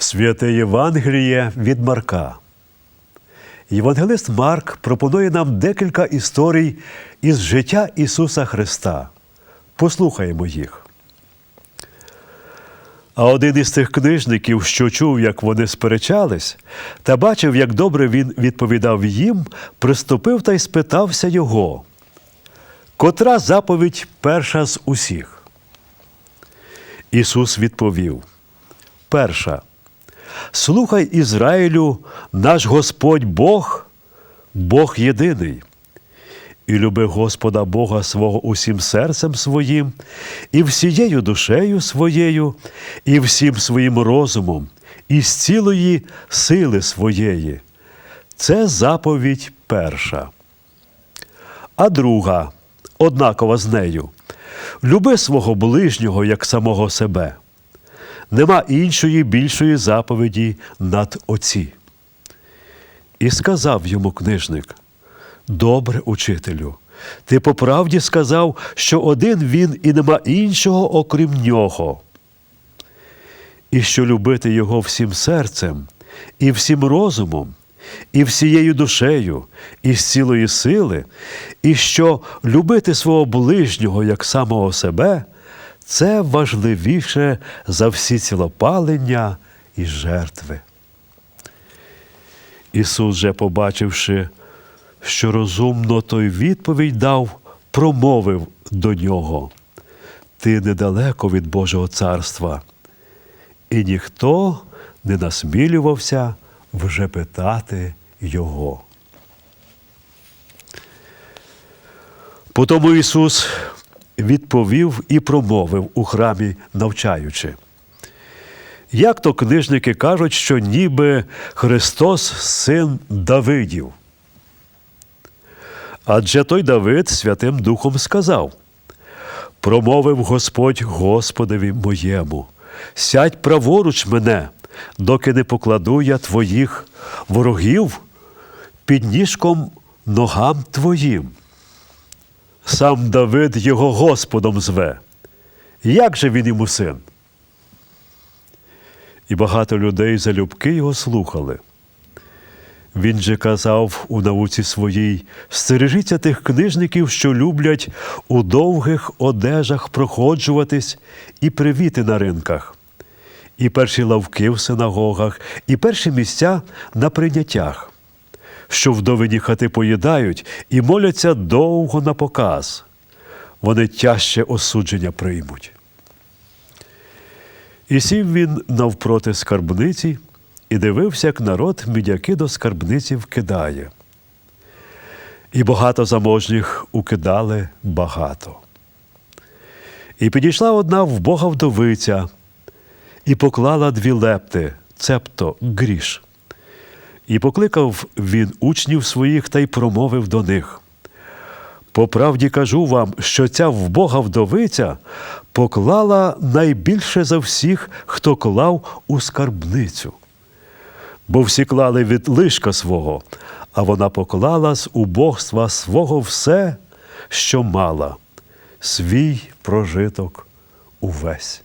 Святе Євангеліє від Марка. Євангелист Марк пропонує нам декілька історій із життя Ісуса Христа. Послухаємо їх. А один із тих книжників, що чув, як вони сперечались, та бачив, як добре він відповідав їм, приступив та й спитався його. Котра заповідь перша з усіх? Ісус відповів: Перша. Слухай Ізраїлю, наш Господь Бог, Бог єдиний. І люби Господа Бога свого усім серцем своїм, і всією душею своєю, і всім своїм розумом, і з цілої сили своєї. Це заповідь перша. А друга, однакова з нею, люби свого ближнього як самого себе. Нема іншої більшої заповіді над оці. І сказав йому книжник: Добре, учителю, ти по правді сказав, що один він і нема іншого, окрім нього. І що любити його всім серцем, і всім розумом, і всією душею, і з цілої сили, і що любити свого ближнього як самого себе, це важливіше за всі цілопалення і жертви. Ісус же, побачивши, що розумно той відповідь дав, промовив до нього: Ти недалеко від Божого царства. І ніхто не насмілювався вже питати його. Потому Ісус відповів і промовив у храмі, навчаючи. Як то книжники кажуть, що ніби Христос син Давидів. Адже той Давид Святим Духом сказав: промовив Господь Господові моєму, сядь праворуч мене, доки не покладу я твоїх ворогів під ніжком ногам твоїм. Сам Давид його Господом зве. Як же він йому син? І багато людей залюбки його слухали. Він же казав у науці своїй: стережіться тих книжників, що люблять у довгих одежах проходжуватись і привіти на ринках, і перші лавки в синагогах, і перші місця на прийняттях, що вдовині хати поїдають і моляться довго на показ. Вони тяжче осудження приймуть. І сів він навпроти скарбниці і дивився, як народ мідяки до скарбниці вкидає. І багато заможніх укидали багато. І підійшла одна в Бога вдовиця, і поклала дві лепти, цебто гріш. І покликав він учнів своїх та й промовив до них. По правді кажу вам, що ця вбога вдовиця поклала найбільше за всіх, хто клав у скарбницю. Бо всі клали від лишка свого, а вона поклала з убогства свого все, що мала, свій прожиток увесь.